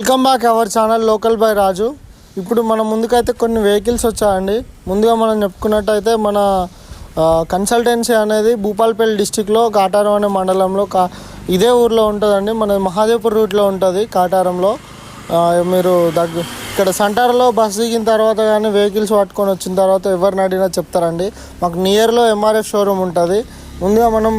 Welcome back our channel local boy Raju ఇప్పుడు మన ముందుకైతే కొన్ని వెహికల్స్ వచ్చాయండి. ముందుగా మనం చెప్పుకున్నట్టయితే మన కన్సల్టెన్సీ అనేది భూపాల్పల్లి డిస్టిక్లో కాటారం అనే మండలంలో కా ఇదే ఊర్లో ఉంటుందండి. మన మహాదేవ్పూర్ రూట్లో ఉంటుంది కాటారంలో. మీరు దగ్గ ఇక్కడ సెంటర్లో బస్ దిగిన తర్వాత కానీ వెహికల్స్ పట్టుకొని వచ్చిన తర్వాత ఎవరిని అడిగినా చెప్తారండి. మాకు నియర్లో ఎంఆర్ఎఫ్ షోరూమ్ ఉంటుంది. ముందుగా మనం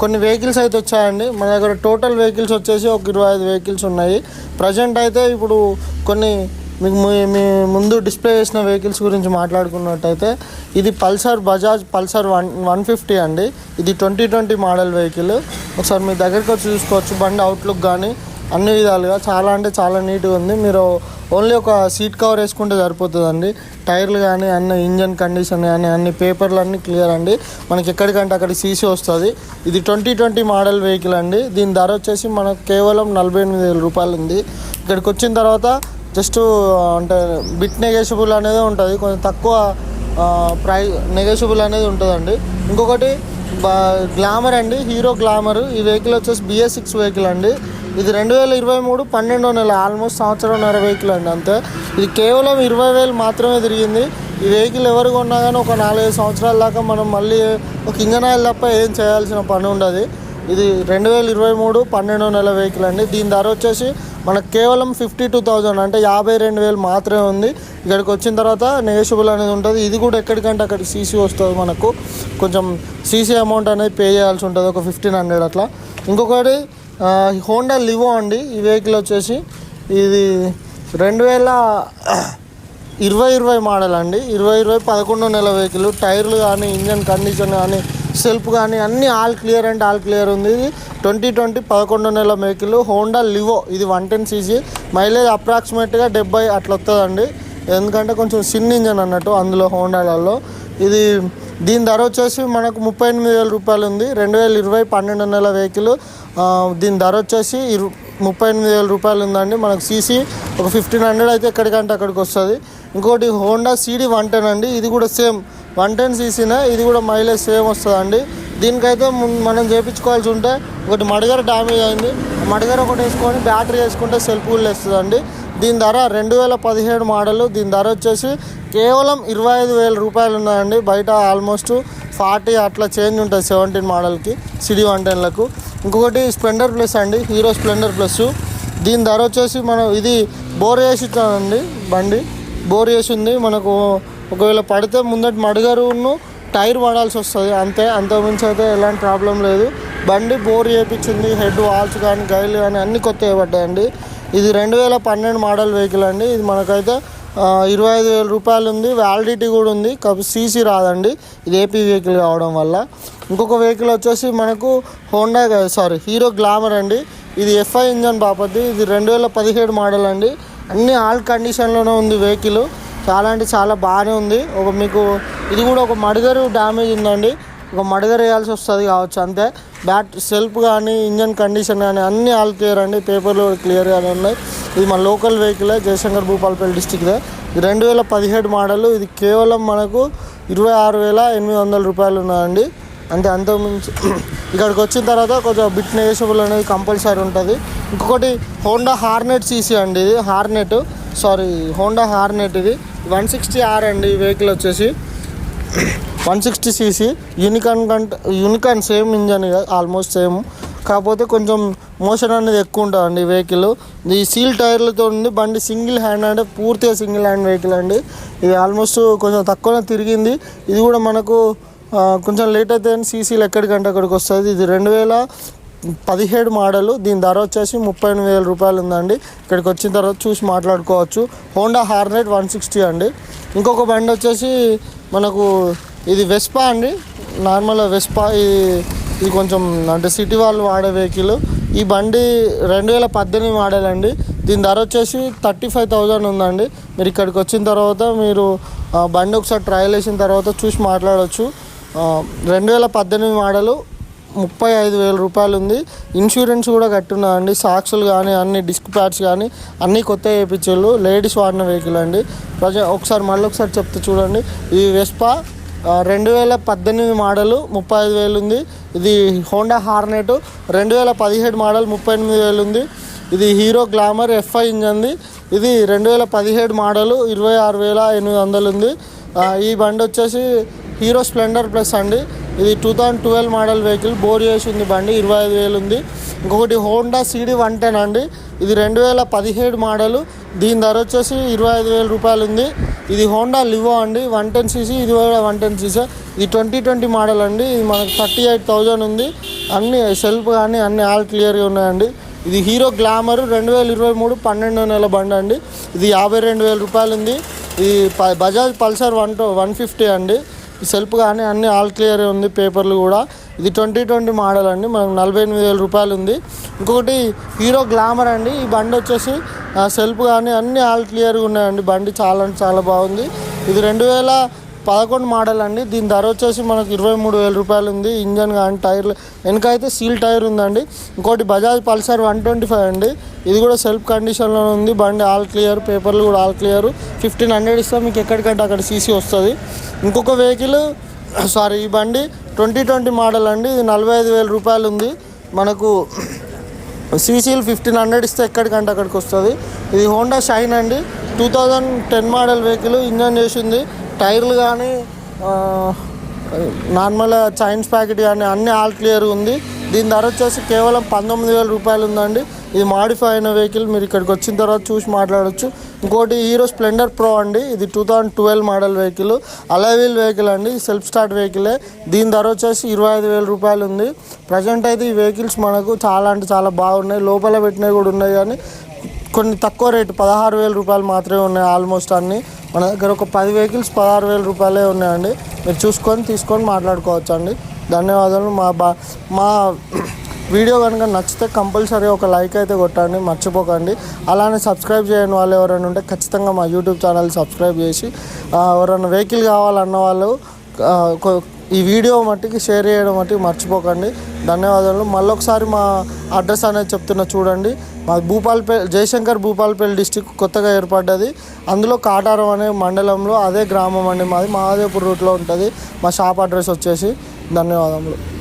కొన్ని వెహికల్స్ అయితే వచ్చాయండి. మన దగ్గర టోటల్ వెహికల్స్ వచ్చేసి ఒక ఇరవై ఐదు వెహికల్స్ ఉన్నాయి. ప్రజెంట్ అయితే ఇప్పుడు కొన్ని మీకు మీ- మీ ముందు డిస్ప్లే చేసిన వెహికల్స్ గురించి మాట్లాడుకున్నట్టయితే ఇది Pulsar Bajaj Pulsar one one fifty అండి. ఇది ట్వంటీ ట్వంటీ మోడల్ వెహికల్ ఒకసారి మీ దగ్గరికి వచ్చి చూసుకోవచ్చు. బండి అవుట్లుక్ కానీ అన్ని విధాలుగా చాలా అంటే చాలా నీట్గా ఉంది. మీరు ఓన్లీ ఒక సీట్ కవర్ వేసుకుంటే సరిపోతుందండి. టైర్లు కానీ అన్ని ఇంజన్ కండిషన్ కానీ అన్ని పేపర్లు అన్నీ క్లియర్ అండి. మనకి ఎక్కడికంటే అక్కడ సీసీ వస్తుంది. ఇది ట్వంటీ ట్వంటీ మోడల్ వెహికల్ అండి. దీని ధర వచ్చేసి మనకు కేవలం నలభై ఎనిమిది వేల రూపాయలు ఉంది. ఇక్కడికి వచ్చిన తర్వాత జస్ట్ అంటే బిట్ నెగేషబుల్ అనేది ఉంటుంది. కొంచెం తక్కువ ప్రై నెగోషియబుల్ అనేది ఉంటుందండి. ఇంకొకటి గ్లామర్ అండి. Hero Glamour. ఈ వెహికల్ వచ్చేసి బిఎస్ సిక్స్ వెహికల్ అండి. ఇది రెండు వేల ఇరవై మూడు పన్నెండో నెల ఆల్మోస్ట్ సంవత్సరంన్నర వెహికల్ అండి అంతే. ఇది కేవలం ఇరవై వేలు మాత్రమే తిరిగింది. ఈ వెహికల్ ఎవరు కొన్నా కానీ ఒక నాలుగైదు సంవత్సరాల దాకా మనం మళ్ళీ ఒక ఇంజన్ ఆయిల్ తప్ప ఏం చేయాల్సిన పని ఉండదు. ఇది రెండు వేల ఇరవై మూడు పన్నెండో నెల వెహికల్ అండి. దీని ధర వచ్చేసి మనకు కేవలం ఫిఫ్టీ టూ థౌజండ్ అంటే యాభై రెండు వేలు మాత్రమే ఉంది. ఇక్కడికి వచ్చిన తర్వాత నెగోషియబుల్ అనేది ఉంటుంది. ఇది కూడా ఎక్కడికంటే అక్కడికి సీసీ వస్తుంది మనకు. కొంచెం సీసీ అమౌంట్ అనేది పే చేయాల్సి ఉంటుంది. ఒక ఫిఫ్టీన్ హండ్రెడ్ అట్లా. ఇంకొకటి హోండా లివో అండి. ఈ వెహికల్ వచ్చేసి ఇది రెండు వేల ఇరవై ఇరవై మోడల్ అండి. ఇరవై ఇరవై పదకొండో నెల వెహికల్. టైర్లు కానీ ఇంజన్ కండిషన్ కానీ సెల్ఫ్ కానీ అన్నీ all clear and all clear ఉంది. ఇది ట్వంటీ ట్వంటీ పదకొండో నెల వెహికల్. Honda Livo. ఇది వన్ టెన్ సీసీ మైలేజ్ అప్రాక్సిమేట్గా డెబ్బై అట్లా వస్తుందండి. ఎందుకంటే కొంచెం సిన్ ఇంజన్ అన్నట్టు అందులో హోండాలలో. ఇది దీని ధర వచ్చేసి మనకు ముప్పై ఎనిమిది వేల రూపాయలు ఉంది. రెండు వేల ఇరవై పన్నెండు నెల వెహికల్. దీని ధర వచ్చేసి ఇరు ముప్పై ఎనిమిది వేల రూపాయలు ఉందండి. మనకు సీసీ ఒక ఫిఫ్టీన్ హండ్రెడ్ అయితే ఎక్కడికంటే అక్కడికి వస్తుంది. ఇంకోటి హోండా సీడీ వన్ టెన్ అండి. ఇది కూడా సేమ్ వన్ టెన్ సీసీనే. ఇది కూడా మైలేజ్ సేమ్ వస్తుందండి. దీనికైతే మనం చేయించుకోవాల్సి ఉంటే ఒకటి మడగర డ్యామేజ్ అయింది. మడగర ఒకటి వేసుకొని బ్యాటరీ వేసుకుంటే సెల్ఫ్ కూడా దీని ధర రెండు వేల పదిహేడు మోడల్. దీని ధర వచ్చేసి కేవలం ఇరవై ఐదు వేల రూపాయలు ఉన్నాయండి. బయట ఆల్మోస్ట్ ఫార్టీ అట్లా చేంజ్ ఉంటుంది సెవెంటీన్ మోడల్కి సిడి వన్ టెన్లకు. ఇంకొకటి స్ప్లెండర్ ప్లస్ అండి హీరో స్ప్లెండర్ ప్లస్. దీని ధర వచ్చేసి మనం ఇది బోర్ వేసి ఇచ్చానండి బండి. బోర్ చేసి ఉంది. మనకు ఒకవేళ పడితే ముందటి మడుగరును టైర్ పడాల్సి వస్తుంది. అంతే అంతకుమించి అయితే ఎలాంటి ప్రాబ్లం లేదు. బండి బోర్ చేయించింది హెడ్ వాల్స్ కానీ గైలు కానీ అన్ని కొత్త పడ్డాయండి. ఇది రెండు వేల పన్నెండు మోడల్ వెహికల్ అండి. ఇది మనకైతే ఇరవై ఐదు వేల రూపాయలు ఉంది వ్యాలిడిటీ కూడా ఉంది. సీసీ రాదండి. ఇది ఏపీ వెహికల్ కావడం వల్ల. ఇంకొక వెహికల్ వచ్చేసి మనకు హోండా సారీ హీరో గ్లామర్ అండి. ఇది ఎఫ్ఐ ఇంజన్ బాపతి. ఇది రెండు వేల పదిహేడు మోడల్ అండి. అన్ని ఆల్ కండిషన్లోనే ఉంది వెహికల్. చాలా అంటే చాలా బాగానే ఉంది. ఒక మీకు ఇది కూడా ఒక మడుగరు డ్యామేజ్ ఉందండి. ఒక మడుగరు వేయాల్సి వస్తుంది కావచ్చు. అంతే. బ్యాట్ సెల్ఫ్ కానీ ఇంజన్ కండిషన్ కానీ అన్నీ ఆల్ క్లియర్ అండి. పేపర్లు క్లియర్గానే ఉన్నాయి. ఇది మన లోకల్ వెహికలే జయశంకర్ భూపాలపల్లి డిస్టిక్దే ఇది రెండు వేల పదిహేడు మోడల్. ఇది కేవలం మనకు ఇరవై ఆరు వేల ఎనిమిది వందల రూపాయలు ఉన్నాయండి. అంటే అంతకుమించి ఇక్కడికి వచ్చిన తర్వాత కొంచెం బిట్ నెగోషియబుల్ అనేది కంపల్సరీ ఉంటుంది. ఇంకొకటి హోండా హార్నెట్ సీసీ అండి ఇది. హార్నెట్ సారీ హోండా హార్నెట్ ఇది. వన్ సిక్స్టీ ఆర్ అండి ఈ వెహికల్ వచ్చేసి. వన్ సిక్స్టీ సీసీ యూనికాన్ కంటే Unicorn same engine almost same కాకపోతే కొంచెం మోషన్ అనేది ఎక్కువ ఉంటుందండి ఈ వెహికల్ ఈ సీల్ టైర్లతో ఉంది బండి సింగిల్ హ్యాండ్ అంటే పూర్తిగా సింగిల్ హ్యాండ్ వెహికల్ అండి. ఇది ఆల్మోస్ట్ కొంచెం తక్కువనే తిరిగింది. ఇది కూడా మనకు కొంచెం లేట్ అయితే సీసీలు ఎక్కడికంటే అక్కడికి వస్తుంది. ఇది రెండు వేల పదిహేడు మోడలు దీని ధర వచ్చేసి ముప్పై ఎనిమిది వేల రూపాయలు ఉందండి. ఇక్కడికి వచ్చిన తర్వాత చూసి మాట్లాడుకోవచ్చు. హోండా హార్నెట్ వన్ సిక్స్టీ అండి. ఇంకొక బండి వచ్చేసి మనకు ఇది వెస్పా అండి. నార్మల్ వెస్పా ఇది ఇది కొంచెం అంటే సిటీ వాళ్ళు వాడే వెహికల్ ఈ బండి రెండు వేల పద్దెనిమిది మోడల్ అండి దీని ధర వచ్చేసి థర్టీ ఫైవ్ థౌజండ్ ఉందండి. మీరు ఇక్కడికి వచ్చిన తర్వాత మీరు బండి ఒకసారి ట్రయల్ వేసిన తర్వాత చూసి మాట్లాడవచ్చు రెండు వేల పద్దెనిమిది మోడలు ముప్పై ఐదు వేల రూపాయలు ఉంది. ఇన్సూరెన్స్ కూడా కట్టున్నదండి సాక్సులు కానీ అన్ని డిస్క్ ప్యాడ్స్ కానీ అన్నీ కొత్త వేయించారు లేడీస్ వాడిన వెహికల్ అండి. ప్రజ ఒకసారి మళ్ళీ ఒకసారి చెప్తే చూడండి. ఈ వెస్పా రెండు వేల పద్దెనిమిది మోడలు ముప్పై ఐదు వేలు ఉంది ఇది హోండా హార్నెట్ రెండు వేల పదిహేడు మోడల్ ముప్పై ఎనిమిది వేలు ఉంది ఇది హీరో గ్లామర్ ఎఫ్ఐ ఇంజన్ది. ఇది రెండు వేల పదిహేడు మోడలు ఇరవై ఆరు వేల ఎనిమిది వందలు ఉంది ఈ బండి వచ్చేసి హీరో స్ప్లెండర్ ప్లస్ అండి. ఇది two thousand twelve model vehicle bore చేసి ఉంది బండి ఇరవై ఐదు వేలు ఉంది. ఇంకొకటి హోండా సిడి వన్ టెన్ అండి. ఇది రెండు వేల పదిహేడు మోడలు దీని ధర వచ్చేసి ఇరవై ఐదు వేల రూపాయలు ఉంది. ఇది హోండా లివో అండి. వన్ టెన్ సీసీ ఇది కూడా వన్ టెన్ సీసీ ఇది ట్వంటీ ట్వంటీ మోడల్ అండి. ఇది మనకు థర్టీ ఎయిట్ థౌజండ్ ఉంది. అన్ని సెల్ఫ్ కానీ అన్ని ఆల్ క్లియర్గా ఉన్నాయండి. ఇది హీరో గ్లామర్ రెండు వేల ఇరవై మూడు పన్నెండో నెల బండి అండి. ఇది యాభై రెండు వేల రూపాయలు ఉంది. ఇది Bajaj Pulsar one two one fifty అండి. సెల్ఫ్ కానీ అన్ని ఆల్ క్లియర్ ఉంది పేపర్లు కూడా. ఇది ట్వంటీ ట్వంటీ మోడల్ అండి మనకు నలభై ఎనిమిది వేల రూపాయలు ఉంది. ఇంకొకటి హీరో గ్లామర్ అండి ఈ బండి వచ్చేసి సెల్ఫ్ కానీ అన్ని ఆల్ క్లియర్గా ఉన్నాయండి బండి చాలా అంటే చాలా బాగుంది. ఇది రెండు వేల పదకొండు మోడల్ అండి దీని ధర వచ్చేసి మనకు ఇరవై మూడు వేల రూపాయలు ఉంది ఇంజన్ కానీ టైర్లు వెనక అయితే సీల్ టైర్ ఉందండి. ఇంకోటి Bajaj Pulsar one twenty five అండి. ఇది కూడా సెల్ఫ్ కండిషన్లో ఉంది. బండి ఆల్ క్లియర్ పేపర్లు కూడా ఆల్ క్లియర్. ఫిఫ్టీన్ హండ్రెడ్ ఇస్తే. మీకు ఎక్కడికంటే అక్కడ సీసీ వస్తుంది. ఇంకొక వెహికల్ సారీ ఈ బండి ట్వంటీ ట్వంటీ మోడల్ అండి ఇది నలభై ఐదు వేల రూపాయలు ఉంది మనకు సీసీలు ఫిఫ్టీన్ హండ్రెడ్ ఇస్తే ఎక్కడికంటే అక్కడికి వస్తుంది. ఇది హోండా షైన్ అండి. Two thousand ten model vehicle engine చేసింది. టైర్లు కానీ నార్మల్ చైన్స్ ప్యాకెట్ కానీ అన్ని ఆల్ క్లియర్ ఉంది. దీని ధర వచ్చేసి కేవలం పంతొమ్మిది వేల రూపాయలు ఉందండి. ఇది మాడిఫై అయిన వెహికల్ మీరు ఇక్కడికి వచ్చిన తర్వాత చూసి మాట్లాడొచ్చు. ఇంకోటి హీరో స్ప్లెండర్ ప్రో అండి. ఇది two thousand twelve model vehicle. Alloy wheel vehicle అండి. సెల్ఫ్ స్టార్ట్ వెహికలే. దీని ధర వచ్చేసి ఇరవై ఐదు వేల రూపాయలు ఉంది. ప్రజెంట్ అయితే ఈ వెహికల్స్ మనకు చాలా అంటే చాలా బాగున్నాయి. లోపల పెట్టినవి కూడా ఉన్నాయి కానీ కొన్ని తక్కువ రేటు పదహారు వేల రూపాయలు మాత్రమే ఉన్నాయి ఆల్మోస్ట్ అన్ని. మన దగ్గర ఒక పది వెహికల్స్ పదహారు వేల రూపాయలే ఉన్నాయండి. మీరు చూసుకొని తీసుకొని మాట్లాడుకోవచ్చు అండి ధన్యవాదాలు. మా బా మా వీడియో కనుక నచ్చితే కంపల్సరీ ఒక లైక్ అయితే కొట్టండి మర్చిపోకండి. అలానే సబ్స్క్రైబ్ చేయని వాళ్ళు ఎవరైనా ఉంటే ఖచ్చితంగా మా యూట్యూబ్ ఛానల్ సబ్స్క్రైబ్ చేసి ఎవరైనా వెహికల్ కావాలన్న వాళ్ళు ఈ వీడియో మట్టికి షేర్ చేయడం మట్టికి మర్చిపోకండి. ధన్యవాదాలు. మళ్ళొకసారి మా అడ్రస్ అనేది చెప్తున్నా చూడండి. మా భూపాల్పేట జయశంకర్ భూపాల్పేట డిస్టిక్ కొత్తగా ఏర్పడ్డది. అందులో కాటారం అనే మండలంలో అదే గ్రామం అండి మాది. మహాదేవ్పూర్ రూట్లో ఉంటుంది. మా షాప్ అడ్రస్ వచ్చేసి ధన్యవాదములు.